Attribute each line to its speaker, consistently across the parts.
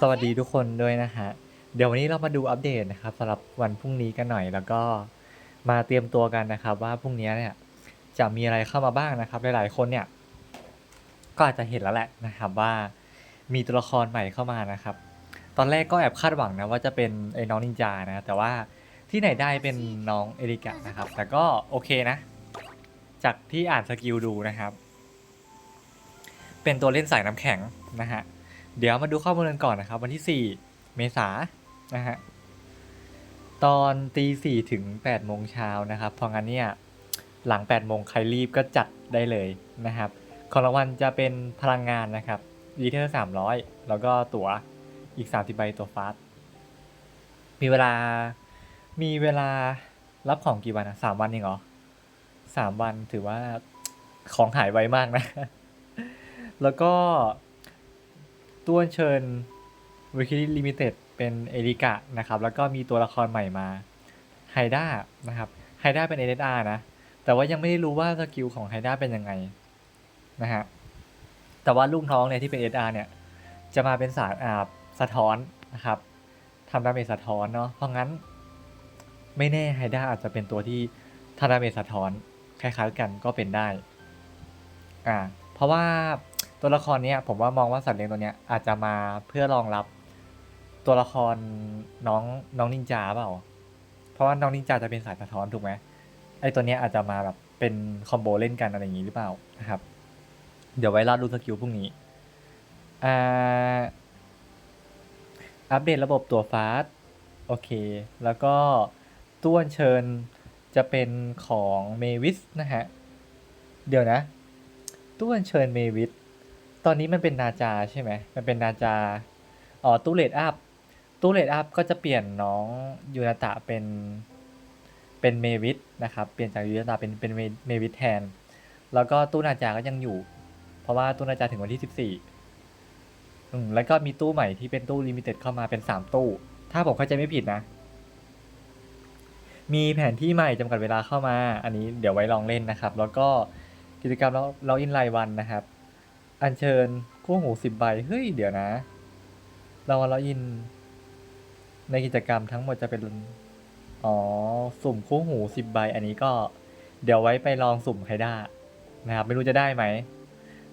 Speaker 1: สวัสดีทุกคนด้วยนะฮะ เดี๋ยววันนี้เรามาดูอัปเดตนะครับสำหรับวันพรุ่งนี้กันหน่อย แล้วก็มาเตรียมตัวกันนะครับ ว่าพรุ่งนี้เนี่ยจะมีอะไรเข้ามาบ้างนะครับ หลายๆคนเนี่ย ก็อาจจะเห็นแล้วแหละนะครับว่ามีตัวละครใหม่เข้ามานะครับ ตอนแรกก็แอบคาดหวังนะว่าจะเป็นไอ้น้องนินจานะ แต่ว่าที่ไหนได้เป็นน้องเอริกะนะครับ แต่ก็โอเคนะ จากที่อ่านสกิลดูนะครับ เป็นตัวเล่นสายน้ำแข็งนะฮะ เดี๋ยวมาดูข้อมูลกันก่อนนะครับ วันที่ 4 เมษายนนะฮะตอนตีสี่ถึง8โมงเช้านะครับ เพราะงั้นเนี่ยหลัง8โมงใครรีบก็จัดได้เลยนะครับ ของรางวัลจะเป็นพลังงานนะครับดีเทอร์300แล้วก็ตั๋วอีก30ใบตัวฟาสมีเวลามีเวลารับของกี่วันอะสามวันเองเหรอสามวันถือว่าของหายไวมากนะ แล้วก็ ตัวเชิญวิคิลิมิเต็ดเป็นเอริกะนะครับ แล้วก็มีตัวละครใหม่มาไฮด้านะครับไฮด้าเป็นเอเดอานะ แต่ว่ายังไม่ได้รู้ว่าสกิลของไฮด้าเป็นยังไงนะฮะแต่ว่าลูกน้องเนี่ยที่เป็นเอเดอาเนี่ย จะมาเป็นสารอาบสะท้อนนะครับทำดาเมจสะท้อนเนาะเพราะงั้นไม่แน่ไฮด้าอาจจะเป็นตัวที่ทำดาเมจสะท้อนคล้ายๆกันก็เป็นได้อ่าเพราะว่า ตัวละครเนี้ยผมว่ามองว่าสัตว์เลี้ยงตัวเนี้ยอาจจะมาเพื่อรองรับ ตัวละครน้องน้องนินจาเปล่า เพราะว่าน้องนินจาจะเป็นสายสะท้อนถูกไหมไอตัวเนี้ยอาจจะมาแบบเป็นคอมโบเล่นกันอะไรอย่างนี้หรือเปล่านะครับ เดี๋ยวไว้รอดูสกิลพรุ่งนี้อ่าอัปเดตระบบตัวฟาสต์โอเค แล้วก็ต้วนเชิญจะเป็นของเมวิสนะฮะ เดี๋ยวนะตู้อัญเชิญเมวิท ตอนนี้มันเป็นนาจาใช่ไหม มันเป็นนาจา อ๋อตู้เลดอัพตู้เลดอัพก็จะเปลี่ยนน้องยูนาตะเป็น เป็นเมวิทนะครับ เปลี่ยนจากยูนาตะเป็นเป็นเมวิทแทน แล้วก็ตู้นาจาก็ยังอยู่ เพราะว่าตู้นาจาถึงวันที่สิบสี่อืมแล้วก็มีตู้ใหม่ที่เป็นตู้ลิมิเต็ดเข้ามาเป็นสามตู้ ถ้าผมเข้าใจไม่ผิดนะ มีแผนที่ใหม่จำกัดเวลาเข้ามา อันนี้เดี๋ยวไว้ลองเล่นนะครับ แล้วก็กิจกรรมเราเราอินรายวันนะครับ อัญเชิญคู่หูสิบใบ เฮ้ย เดี๋ยวนะ เราเราอิน ในกิจกรรมทั้งหมดจะเป็น อ๋อ สุ่มคู่หูสิบใบ อันนี้ก็ เดี๋ยวไว้ไปลองสุ่มใครได้นะครับ ไม่รู้จะได้ไหม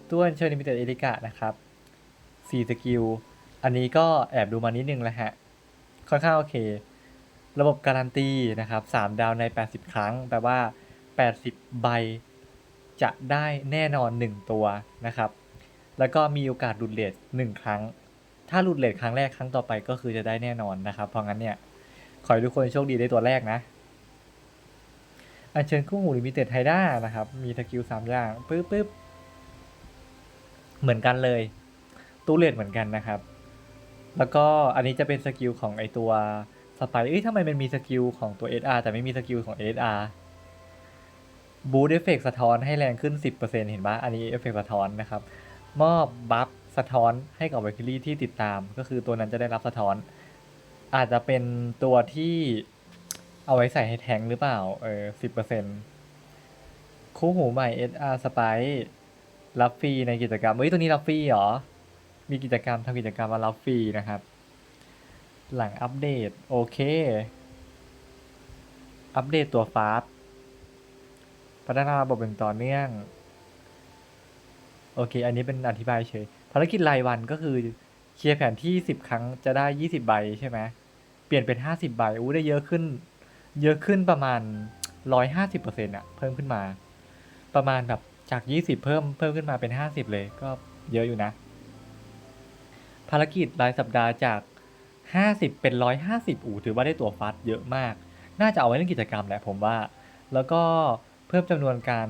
Speaker 1: ตัวอัญเชิญลิมิเต็ดเอริกะนะครับสี่สกิล อันนี้ก็แอบดูมานิดนึงแล้วฮะ ค่อนข้างโอเค ระบบการันตีนะครับ 3 ดาวใน 80 ครั้ง แปลว่า 80 ใบ จะได้แน่นอน 1 ตัวนะครับ แล้วก็มีโอกาสหลุดเลท1ครั้ง ถ้าหลุดเลทครั้งแรกครั้งต่อไปก็คือจะได้แน่นอนนะครับ เพราะงั้นเนี่ยขอให้ทุกคนโชคดีได้ตัวแรกนะ อัญเชิญคู่หูลิมิเต็ดไฮด้านะครับ มีสกิล3อย่างปึ๊บปึ๊บเหมือนกันเลย ตู้เลทเหมือนกันนะครับ แล้วก็อันนี้จะเป็นสกิลของไอตัวสไปเอ้ยทำไมมันมีสกิลของตัว SR แต่ไม่มีสกิลของ SR บูทเอฟเฟกสะท้อนให้แรงขึ้น 10%เห็นปะอันนี้เอฟเฟกสะท้อนนะครับ มอบบัฟสะท้อนให้กับวคิลี่ที่ติดตาม ก็คือตัวนั้นจะได้รับสะท้อน อาจจะเป็นตัวที่เอาไว้ใส่ให้แทงหรือเปล่า เออ10%คู่หูใหม่ SR Spike รับฟรีในกิจกรรมเฮ้ยตัวนี้รับฟรีเหรอ มีกิจกรรมทำกิจกรรมมารับฟรีนะครับ หลังอัปเดต โอเค อัปเดตตัวฟาสพัฒนาระบบอย่างต่อเนื่อง โอเค อันนี้เป็นอธิบายเฉย ภารกิจรายวันก็คือเคลียร์แผนที่สิบครั้งจะได้ยี่สิบใบใช่ไหม เปลี่ยนเป็นห้าสิบใบอู้ได้เยอะขึ้น เยอะขึ้นประมาณร้อยห้าสิบเปอร์เซ็นต์อะเพิ่มขึ้นมา ประมาณแบบจากยี่สิบเพิ่มเพิ่มขึ้นมาเป็นห้าสิบเลยก็เยอะอยู่นะ ภารกิจรายสัปดาห์จากห้าสิบเป็นร้อยห้าสิบอูถือว่าได้ตัวฟัดเยอะมาก น่าจะเอาไว้เล่นกิจกรรมแหละผมว่า แล้วก็เพิ่มจำนวนการ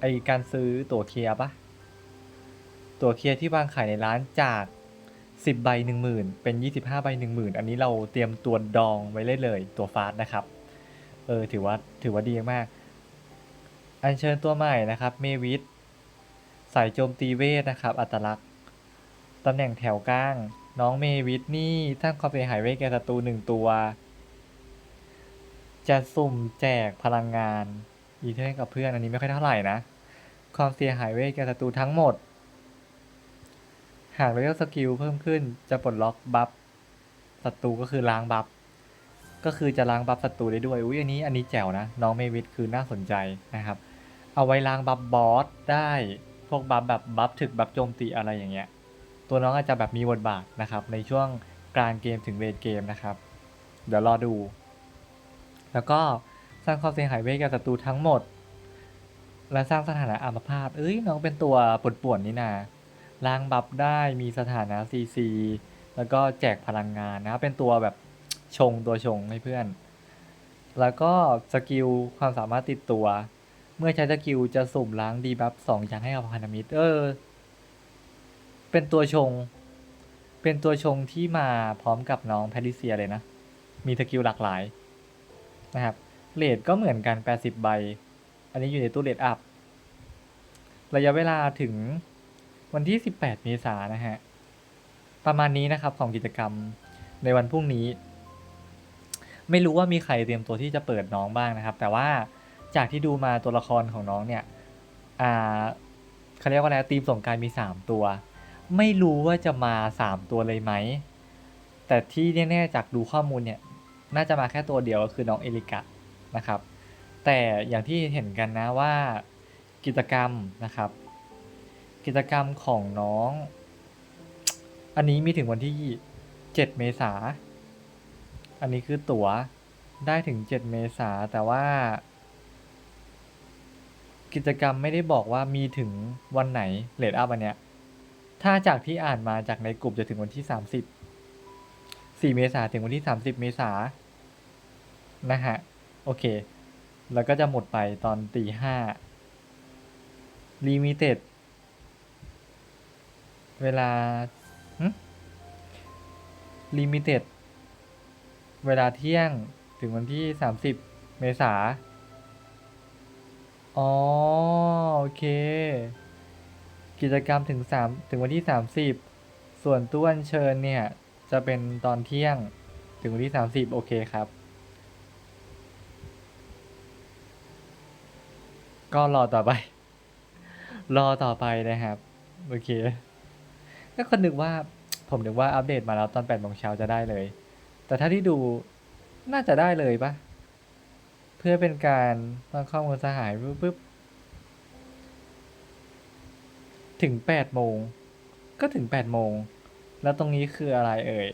Speaker 1: ไอการซื้อตั๋วเคลียร์ปะ ตัวเคลียร์ที่วางขายในร้านจาก 10 ใบ 10,000 เป็น 25 ใบ 10,000 อันนี้เราเตรียมตัวดองไว้เลยเลย ตัวฟาสนะครับ เออถือว่าถือว่าดีมาก อัญเชิญตัวใหม่นะครับเมวิทสายโจมตีเวทนะครับ อัตลักษณ์ตำแหน่งแถวกลาง น้องเมวิทนี่สร้างความเสียหายเวทแก่ศัตรูหนึ่งตัว จะสุ่มแจกพลังงานอีเทอร์ให้กับเพื่อนอันนี้ไม่ค่อยเท่าไหร่นะ ความเสียหายเวทแก่ศัตรูทั้งหมด หากเราเลือกสกิลเพิ่มขึ้นจะปลดล็อกบัฟศัตรูก็คือล้างบัฟก็คือจะล้างบัฟศัตรูได้ด้วยอุ้ยอันนี้อันนี้แจ๋วนะ น้องเมวิทคือน่าสนใจนะครับ เอาไว้ล้างบัฟบอสได้พวกบัฟแบบบัฟถึกบัฟโจมตีอะไรอย่างเงี้ย ตัวน้องอาจจะแบบมีบทบาทนะครับ ในช่วงกลางเกมถึงเลดเกมนะครับ เดี๋ยวรอดู แล้วก็สร้างความเสียหายไว้ให้กับศัตรูทั้งหมด และสร้างสถานะอัมพาตเอ้ยน้องเป็นตัวป่วนๆนี่นา ล้างบัฟได้มีสถานะ CC แล้วก็แจกพลังงานนะเป็นตัวแบบชงตัวชงให้เพื่อน แล้วก็สกิลความสามารถติดตัว เมื่อใช้สกิลจะสุ่มล้างดีบัฟสองชั้นให้กับพันธมิตรเออ เป็นตัวชง เป็นตัวชงที่มาพร้อมกับน้องแพทริเซียเลยนะ มีสกิลหลากหลายนะครับเลทก็เหมือนกัน 80 ใบ อันนี้อยู่ในตู้เลทอัพ ระยะเวลาถึง วันที่ 18 เมษายนนะฮะ ประมาณนี้นะครับของกิจกรรมในวันพรุ่งนี้ ไม่รู้ว่ามีใครเตรียมตัวที่จะเปิดน้องบ้างนะครับ แต่ว่าจากที่ดูมาตัวละครของน้องเนี่ย อ่าเขาเรียกว่าอะไรทีมสงการมี 3 ตัว ไม่รู้ว่าจะมา 3 ตัวเลยไหม แต่ที่แน่ๆจากดูข้อมูลเนี่ย น่าจะมาแค่ตัวเดียวก็คือน้องเอลิกะนะครับ แต่อย่างที่เห็นกันนะว่ากิจกรรมนะครับ กิจกรรมของน้อง อันนี้มีถึงวันที่7เมษา อันนี้คือตั๋วได้ถึง7เมษาแต่ว่า กิจกรรมไม่ได้บอกว่ามีถึงวันไหนเลดอัพอันเนี้ย ถ้าจากที่อ่านมาจากในกลุ่มจะถึงวันที่30 4เมษาถึงวันที่30เมษานะฮะ โอเค แล้วก็จะหมดไปตอนตีห้าลิมิเต็ด เวลาลิมิเต็ด เวลาเที่ยงถึงวันที่ 30 เมษาอ๋อ โอเค กิจกรรมถึง 3 ถึงวันที่ 30 ส่วนตู้อัญเชิญเนี่ย จะเป็นตอนเที่ยงถึงวันที่ 30 โอเคครับ ก็รอต่อไป รอต่อไปนะครับ โอเค ก็คนนึกว่าผมนึกว่าอัปเดตมาแล้วตอน8โมงเช้าจะได้เลย แต่ถ้าที่ดูน่าจะได้เลยปะเพื่อเป็นการตั้งข้อมูลสหายปุ๊บปุ๊บถึง8โมงก็ถึง8โมง แล้วตรงนี้คืออะไรเอ่ย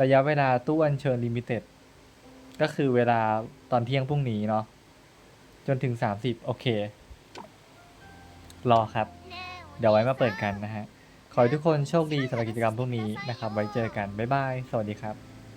Speaker 1: ระยะเวลาตู้อัญเชิญลิมิเต็ดก็คือเวลาตอนเที่ยงพรุ่งนี้เนาะจนถึง30โอเค รอครับ เดี๋ยวไว้มาเปิดกันนะฮะ ขอให้ทุกคนโชคดีสำหรับกิจกรรมพวกนี้นะครับ ไว้เจอกัน บ๊ายบาย สวัสดีครับ